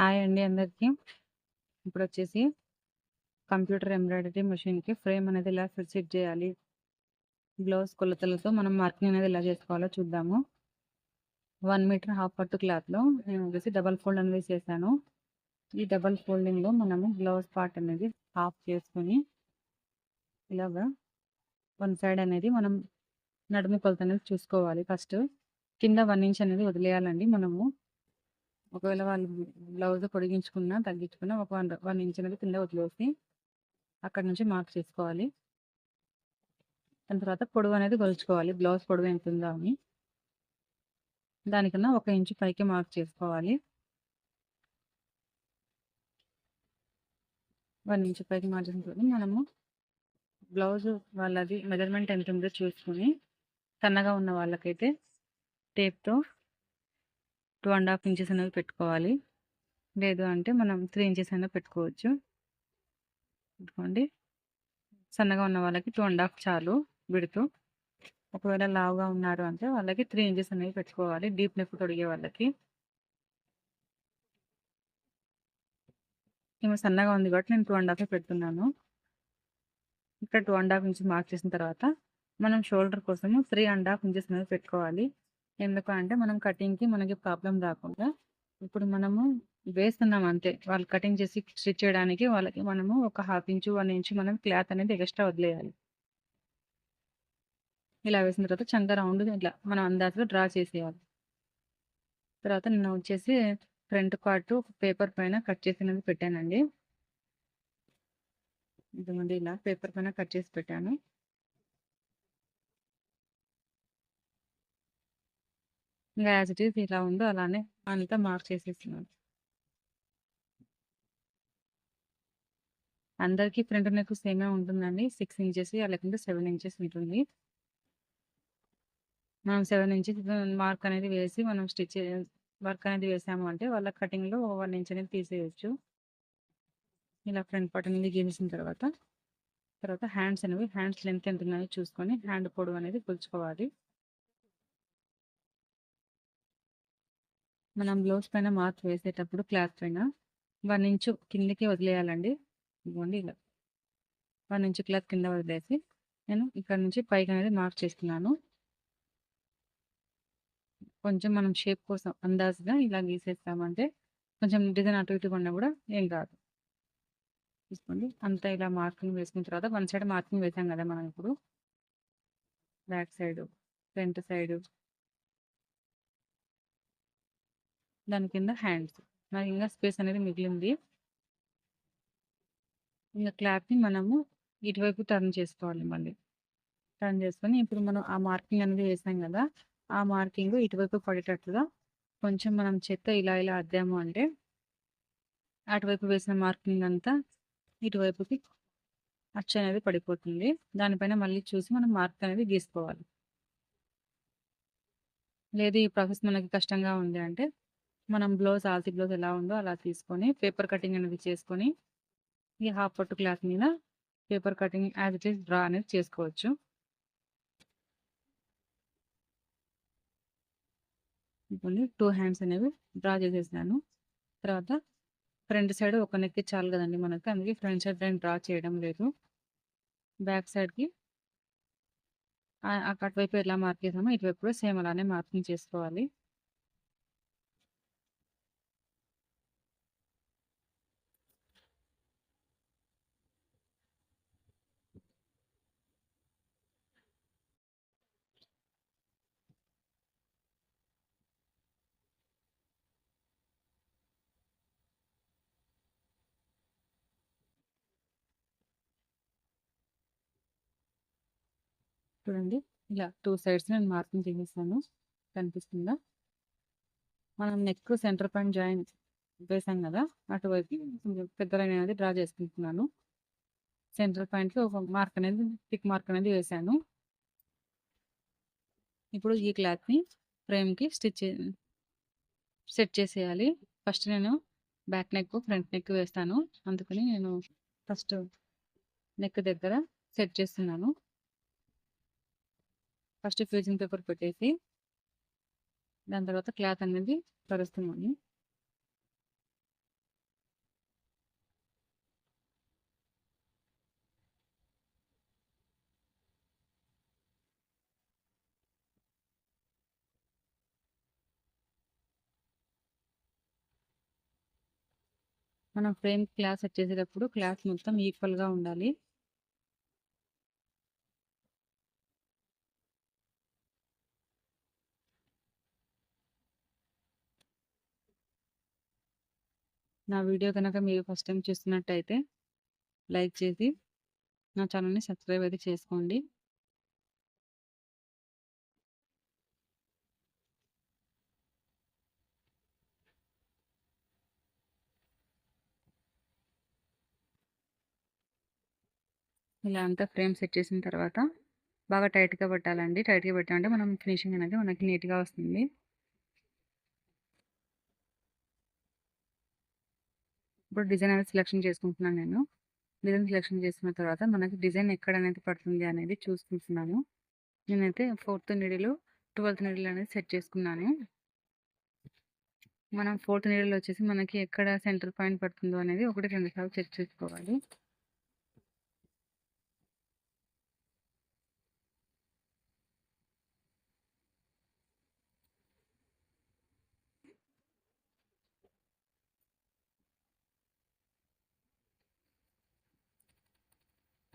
Hi అండి అందరికీ. ఇప్పుడొచ్చేసి కంప్యూటర్ ఎంబ్రాయిడరీ మెషిన్‌కి ఫ్రేమ్ అనేది ఎలా ఫిట్ సెట్ చేయాలి? బ్లౌజ్ కొలతలతో మనం మార్కింగ్ అనేది ఎలా చేసుకోవాలో చూద్దాము. వన్ మీటర్ హాఫ్ పట్టు క్లాత్‌లో నేను వచ్చేసి డబల్ ఫోల్డ్ అనేది చేశాను. ఈ డబల్ ఫోల్డింగ్‌లో మనము బ్లౌజ్ పార్ట్ అనేది హాఫ్ చేసుకొని ఇలాగా వన్ సైడ్ అనేది మనం నడుము కొలత అనేది చూసుకోవాలి ఫస్ట్. కింద వన్ ఇంచ్ అనేది వదిలేయాలండి మనము. ఒకవేళ వాళ్ళు బ్లౌజ్ పొడిగించుకున్నా, తగ్గించుకున్నా ఒక వన్ వన్ ఇంచ్ అనేది కింద వదిలేసి అక్కడి నుంచి మార్క్ చేసుకోవాలి. దాని తర్వాత పొడవు అనేది కొలుచుకోవాలి. బ్లౌజ్ పొడవు ఎంతుందో అని. దానికన్నా ఒక ఇంచు పైకి మార్క్ చేసుకోవాలి. వన్ ఇంచ్ పైకి మార్క్ చేసుకుని మనము బ్లౌజ్ వాళ్ళది మెజర్‌మెంట్ ఎంతుందో చూసుకొని సన్నగా ఉన్న వాళ్ళకైతే టేప్‌తో టూ అండ్ హాఫ్ ఇంచెస్ అనేవి పెట్టుకోవాలి. లేదు అంటే మనం త్రీ ఇంచెస్ అయినా పెట్టుకోవచ్చు. పెట్టుకోండి సన్నగా ఉన్న వాళ్ళకి టూ అండ్ హాఫ్ చాలు విడుతూ ఒకవేళ లావుగా ఉన్నారు అంటే వాళ్ళకి త్రీ ఇంచెస్ అనేవి పెట్టుకోవాలి. డీప్ నెక్ తొడిగే వాళ్ళకి. ఏమో సన్నగా ఉంది కాబట్టి నేను టూ అండ్ హాఫ్ పెడుతున్నాను. ఇక్కడ 2 ½ ఇంచ్ మార్క్ చేసిన తర్వాత మనం షోల్డర్ కోసము 3 ½ ఇంచెస్ అనేది పెట్టుకోవాలి. ఎందుకు అంటే మనం కటింగ్‌కి మనకి ప్రాబ్లం రాకుండా ఇప్పుడు మనము వేస్తున్నాం అంతే. వాళ్ళు కటింగ్ చేసి స్టిచ్ చేయడానికి వాళ్ళకి మనము ఒక హాఫ్ ఇంచు, వన్ ఇంచు మనం క్లాత్ అనేది ఎక్స్‌ట్రా వదిలేయాలి. ఇలా వేసిన తర్వాత చంక రౌండ్ ఇట్లా మనం అందాజుగా డ్రా చేసేయాలి. తర్వాత నేను వచ్చేసి ఫ్రంట్ పార్ట్ పేపర్ పైన కట్ చేసినది పెట్టానండి. ఇదిగోండి ఇలా పేపర్ పైన కట్ చేసి పెట్టాను. ఇంకా యాజ్ ఇట్ ఈస్ ఇలా ఉందో అలానే అంతా మార్క్ చేసేస్తున్నాను. అందరికీ ఫ్రంట్ నెక్ సేమే ఉంటుందండి. సిక్స్ ఇంచెస్ లేకుంటే సెవెన్ ఇంచెస్ ఉంటుంది. మనం సెవెన్ ఇంచెస్ మార్క్ అనేది వేసి మనం స్టిచ్ వర్క్ అనేది వేసాము అంటే వాళ్ళ కటింగ్‌లో వన్ ఇంచ్ అనేది తీసేయొచ్చు. ఇలా ఫ్రంట్ పార్ట్ అనేది గీసిన తర్వాత, తర్వాత హ్యాండ్స్ అనేవి హ్యాండ్స్ లెంత్ ఎంత ఉన్నాయో చూసుకొని హ్యాండ్ పొడవు అనేది కొలుచుకోవాలి. మనం బ్లౌజ్ పైన మార్క్ వేసేటప్పుడు క్లాత్ పైన వన్ ఇంచు కిందకి వదిలేయాలండి. ఇదిగోండి ఇలా. వన్ ఇంచు క్లాత్ కింద వదిలేసి నేను ఇక్కడ నుంచి పైకి అనేది మార్క్ చేస్తున్నాను. కొంచెం మనం షేప్ కోసం అందాజుగా ఇలా గీసేస్తామంటే కొంచెం డిజైన్ అటు ఇటుగా ఉన్నా కూడా ఏం కాదు. తీసుకోండి. అంతా ఇలా మార్కింగ్ వేసుకున్న తర్వాత వన్ సైడ్ మార్కింగ్ వేసాం కదా మనం ఇప్పుడు. Back side, front side. దాని కింద హ్యాండ్స్. మనకి ఇంకా స్పేస్ అనేది మిగిలింది. ఇంకా క్లాత్‌ని మనము ఇటువైపు టర్న్ చేసుకోవాలి మళ్ళీ. టర్న్ చేసుకొని ఇప్పుడు మనం ఆ మార్కింగ్ అనేది వేసాం కదా! ఆ మార్కింగ్ ఇటువైపు పడేటట్లుగా కొంచెం మనం చెత్త ఇలా ఇలా అద్దాము అంటే అటువైపు వేసిన మార్కింగ్ అంతా ఇటువైపుకి అచ్చు అనేది పడిపోతుంది. దానిపైన మళ్ళీ చూసి మనం మార్క్ అనేది గీసుకోవాలి. లేదు ఈ ప్రాసెస్ మనకి కష్టంగా ఉంది అంటే మనం బ్లౌజ్ ఆల్సీ బ్లౌజ్ ఎలా ఉందో అలా తీసుకొని పేపర్ కటింగ్ అనేది చేసుకొని ఈ హాఫ్ పట్టు క్లాత్ మీద paper cutting as it is draw అనేది చేసుకోవచ్చు. ఇప్పుడు టూ హ్యాండ్స్ అనేవి డ్రా చేసేసాను. తర్వాత ఫ్రంట్ సైడ్ ఒక నెక్కి చాలు కదండి మనకి. అందుకే ఫ్రంట్ సైడ్ నేను డ్రా చేయడం లేదు. బ్యాక్ సైడ్‌కి అక్కడ అటువైపు ఎలా మార్క్ చేసామో ఇటువైపు కూడా సేమ్ అలానే మార్కింగ్ చేసుకోవాలి. చూడండి. ఇలా టూ సైడ్స్ నేను మార్కింగ్ చేసేసాను. కనిపిస్తుందా? మనం నెక్ సెంటర్ పాయింట్ జాయిన్ వేసాం కదా! అటువైపు కొంచెం పెద్ద లైన్ అనేది డ్రా చేసుకుంటున్నాను. సెంటర్ పాయింట్‌లో ఒక మార్క్ అనేది టిక్ మార్క్ అనేది వేసాను. ఇప్పుడు ఈ క్లాత్‌ని ఫ్రేమ్‌కి స్టిచ్ సెట్ చేసేయాలి. ఫస్ట్ నేను బ్యాక్ నెక్, ఫ్రంట్ నెక్ వేస్తాను. అందుకని నేను ఫస్ట్ నెక్ దగ్గర సెట్ చేస్తున్నాను. ఫస్ట్ ఫ్యూజింగ్ పేపర్ పెట్టేసి దాని తర్వాత క్లాత్ అనేది పరుస్తున్నాము మనం ఫ్రేమ్ క్లాస్ వచ్చేసేటప్పుడు క్లాస్ క్లాత్ మొత్తం ఈక్వల్గా ఉండాలి. నా వీడియో కనుక మీరు ఫస్ట్ టైం చూస్తున్నట్టయితే లైక్ చేసి నా ఛానల్‌ని సబ్స్క్రైబ్ అయితే చేసుకోండి. ఇలా అంతా ఫ్రేమ్ సెట్ చేసిన తర్వాత బాగా టైట్‌గా పట్టాలండి. టైట్‌గా పెట్టామంటే మనం ఫినిషింగ్ అనేది మనకి నీట్‌గా వస్తుంది. ఇప్పుడు డిజైన్ అనేది సెలెక్షన్ చేసుకుంటున్నాను నేను. డిజైన్ సెలెక్షన్ చేసుకున్న తర్వాత మనకి డిజైన్ ఎక్కడ అనేది పడుతుంది అనేది చూసుకుంటున్నాను. నేనైతే ఫోర్త్ నీడిల్, 12థ్ నీడిల్ అనేది సెట్ చేసుకున్నాను. మనం ఫోర్త్ నీడిల్ వచ్చేసి మనకి ఎక్కడ సెంటర్ పాయింట్ పడుతుందో అనేది 1, 2 సార్లు చెక్ చేసుకోవాలి.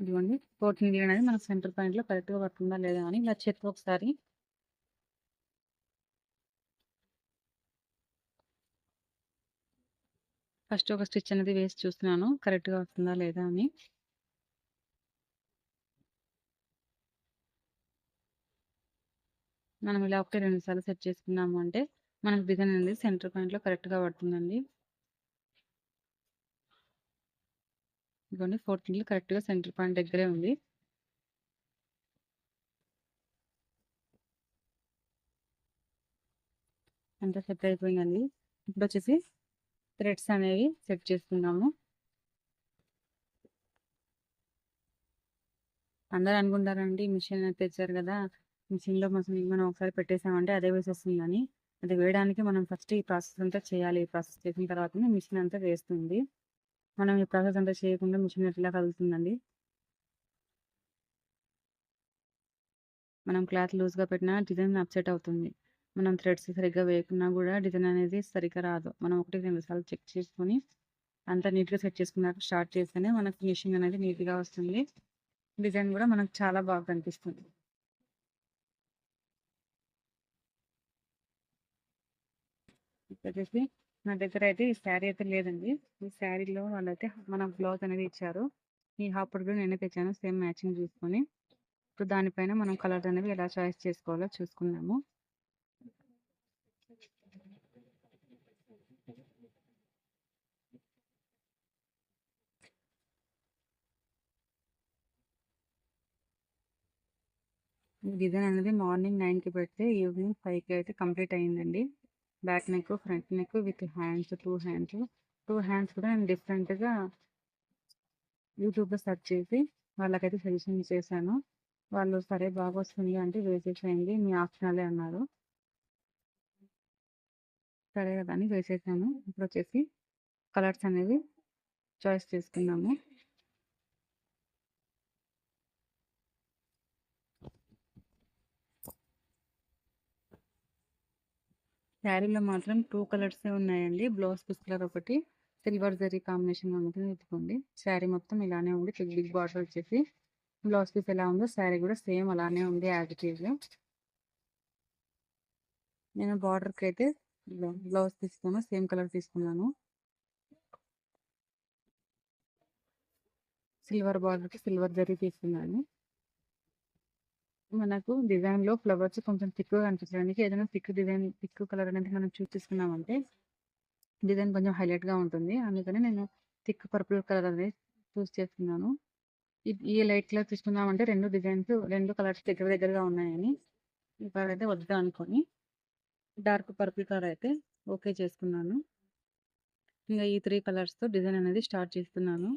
ఇదిగోండి. ఫోర్త్ నీడిల్ అనేది మనకు సెంటర్ పాయింట్‌లో కరెక్ట్‌గా పడుతుందా లేదా అని ఇలా చెక్ ఒకసారి ఫస్ట్ ఒక స్టిచ్ అనేది వేసి చూస్తున్నాను. కరెక్ట్‌గా వస్తుందా లేదా అని. మనం ఇలా 1, 2 సార్లు సెట్ చేసుకున్నాము అంటే మనకు డిజైన్ అనేది సెంటర్ పాయింట్‌లో కరెక్ట్‌గా పడుతుందండి. ఇదిగోండి ఫోర్త్ నీడిల్ కరెక్ట్‌గా సెంటర్ పాయింట్ దగ్గరే ఉంది. అంతా సెట్ అయిపోయిందండి. ఇప్పుడు వచ్చేసి థ్రెడ్స్ అనేవి సెట్ చేసుకున్నాము అందరు అనుకుంటారండి మిషన్ తెచ్చారు కదా మిషన్‌లో మసం మనం ఒకసారి పెట్టేసామంటే అదే వేసేస్తుందని. అది వేయడానికి మనం ఫస్ట్ ఈ ప్రాసెస్ అంతా చేయాలి. ఈ ప్రాసెస్ చేసిన తర్వాతనే మిషన్ అంతా వేస్తుంది. మనం ఈ ప్రాసెస్ అంతా చేయకుండా మిషన్ ఎట్లా కదులుతుందండి. మనం క్లాత్ లూజ్‌గా పెట్టినా డిజైన్ అప్‌సెట్ అవుతుంది. మనం థ్రెడ్స్ సరిగ్గా వేయకున్నా కూడా డిజైన్ అనేది సరిగ్గా రాదు. మనం 1, 2 సార్లు చెక్ చేసుకొని అంతా నీట్‌గా సెట్ చేసుకున్నాక స్టార్ట్ చేస్తేనే మనకు ఫినిషింగ్ అనేది నీట్‌గా వస్తుంది. డిజైన్ కూడా మనకు చాలా బాగా కనిపిస్తుంది. వచ్చేసి నా దగ్గర అయితే ఈ శారీ అయితే లేదండి. ఈ శారీలో వాళ్ళైతే మన బ్లౌజ్ అనేది ఇచ్చారు. ఈ హాపర్ కూడా నేనే తెచ్చాను సేమ్ మ్యాచింగ్ చూసుకొని. ఇప్పుడు దానిపైన మనం కలర్స్ అనేవి ఎలా చాయిస్ చేసుకోవాలో చూసుకున్నాము డిజైన్ అనేది మార్నింగ్ నైన్కి పెడితే ఈవినింగ్ ఫైవ్కి అయితే కంప్లీట్ అయిందండి. Back neck, front neck with hands two hands. Two hands కూడా నేను డిఫరెంట్‌గా యూట్యూబ్‌లో సెర్చ్ చేసి వాళ్ళకైతే సజెషన్ చేశాను. వాళ్ళు సరే బాగా వస్తుంది అంటే వేసేసేయండి మీ ఆప్షనలే అన్నారు. సరే కదా అని వేసేసాను. ఇప్పుడు వచ్చేసి కలర్స్ అనేవి చాయిస్ చేసుకున్నాము శారీలో మాత్రం టూ కలర్సే ఉన్నాయండి. బ్లౌజ్ పీస్ కలర్ ఒకటి, సిల్వర్ జరీ కాంబినేషన్ మాత్రం ఎత్తుకోండి శారీ మొత్తం ఇలానే ఉంది. బిగ్ బిగ్ బార్డర్ వచ్చేసి బ్లౌజ్ పీస్ ఎలా ఉందో శారీ కూడా సేమ్ అలానే ఉంది యాజ్ ఇట్ ఈజ్. నేను బార్డర్కి అయితే బ్లౌజ్ తీసుకున్నాను సేమ్ కలర్ తీసుకున్నాను. సిల్వర్ బార్డర్‌కి సిల్వర్ జరీ తీసుకున్నాను. మనకు డిజైన్‌లో ఫ్లవర్స్ కొంచెం థిక్‌గా కనిపించడానికి ఏదైనా థిక్ డిజైన్, థిక్ కలర్ అనేది మనం చూస్ చేసుకున్నామంటే డిజైన్ కొంచెం హైలైట్‌గా ఉంటుంది. అందుకని నేను థిక్ పర్పుల్ కలర్ అనేది చూస్ చేసుకున్నాను. ఈ ఈ లైట్ కలర్ తీసుకుందామంటే 2 డిజైన్స్ రెండు కలర్స్ దగ్గర దగ్గరగా ఉన్నాయని ఈ కలర్ అయితే వద్దా అనుకోని డార్క్ పర్పుల్ కలర్ అయితే ఓకే చేసుకున్నాను. ఇంకా ఈ త్రీ కలర్స్‌తో డిజైన్ అనేది స్టార్ట్ చేస్తున్నాను.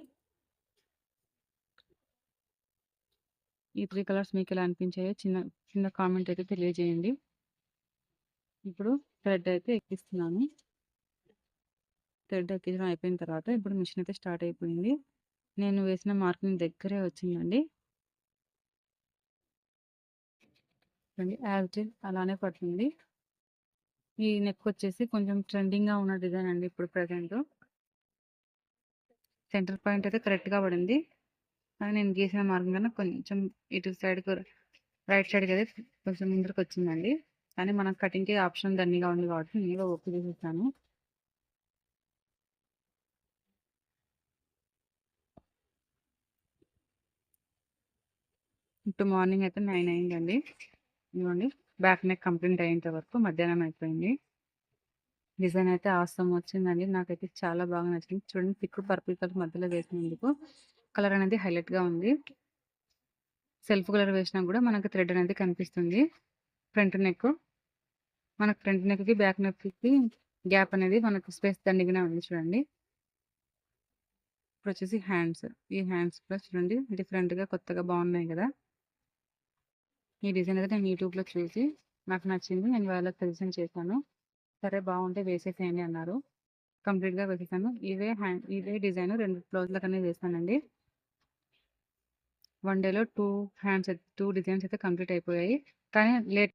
ఈ త్రీ కలర్స్ మీకు ఎలా అనిపించాయో చిన్న చిన్న కామెంట్ అయితే తెలియజేయండి. ఇప్పుడు థ్రెడ్ అయితే ఎక్కిస్తున్నాను. థ్రెడ్ ఎక్కించడం అయిపోయిన తర్వాత ఇప్పుడు మిషన్ అయితే స్టార్ట్ అయిపోయింది. నేను వేసిన మార్కింగ్ దగ్గరే వచ్చిందండి. యాజ్ అలానే పడుతుంది. ఈ నెక్ వచ్చేసి కొంచెం ట్రెండింగ్‌గా ఉన్న డిజైన్ అండి ఇప్పుడు ప్రజెంట్ సెంటర్ పాయింట్ అయితే కరెక్ట్‌గా పడింది. కానీ నేను గీసిన మార్గం కన్నా కొంచెం ఇటు సైడ్‌కు రైట్ సైడ్‌కి అయితే కొంచెం ముందరకొచ్చిందండి. కానీ మనం కటింగ్‌కి ఆప్షన్ దన్నిగా ఉంది కాబట్టి నేను ఓకే చేసేస్తాను ఇప్పుడు మార్నింగ్ అయితే నైన్ అయిందండి. ఇదిగోండి బ్యాక్ నెక్ కంప్లీట్ అయ్యేంత వరకు మధ్యాహ్నం అయిపోయింది. డిజైన్ అయితే ఆసం వచ్చిందండి. నాకైతే చాలా బాగా నచ్చింది. చూడండి థిక్ పర్పుల్ కలర్ మధ్యలో వేసినందుకు కలర్ అనేది హైలైట్‌గా ఉంది. సెల్ఫ్ కలర్ వేసినా కూడా మనకు థ్రెడ్ అనేది కనిపిస్తుంది. Front neck. మనకు ఫ్రంట్ నెక్‌కి, బ్యాక్ నెక్‌కి గ్యాప్ అనేది మనకు స్పేస్ దండిగానే ఉంది చూడండి. ఇప్పుడొచ్చేసి హ్యాండ్స్. ఈ హ్యాండ్స్ కూడా చూడండి డిఫరెంట్‌గా కొత్తగా బాగున్నాయి కదా! ఈ డిజైన్ అయితే నేను యూట్యూబ్‌లో చూసి నాకు నచ్చింది. నేను వాళ్ళకి సజెషన్ చేశాను. సరే బాగుంటే వేసేసేయండి అన్నారు. కంప్లీట్‌గా వేసేసాను. ఇవే హ్యాండ్ ఇవే డిజైన్ 2 బ్లౌజ్‌లకనే వేశానండి. వన్ డేలో టూ హ్యాండ్స్ టూ డిజైన్స్ అయితే కంప్లీట్ అయిపోయాయి. కానీ లేట్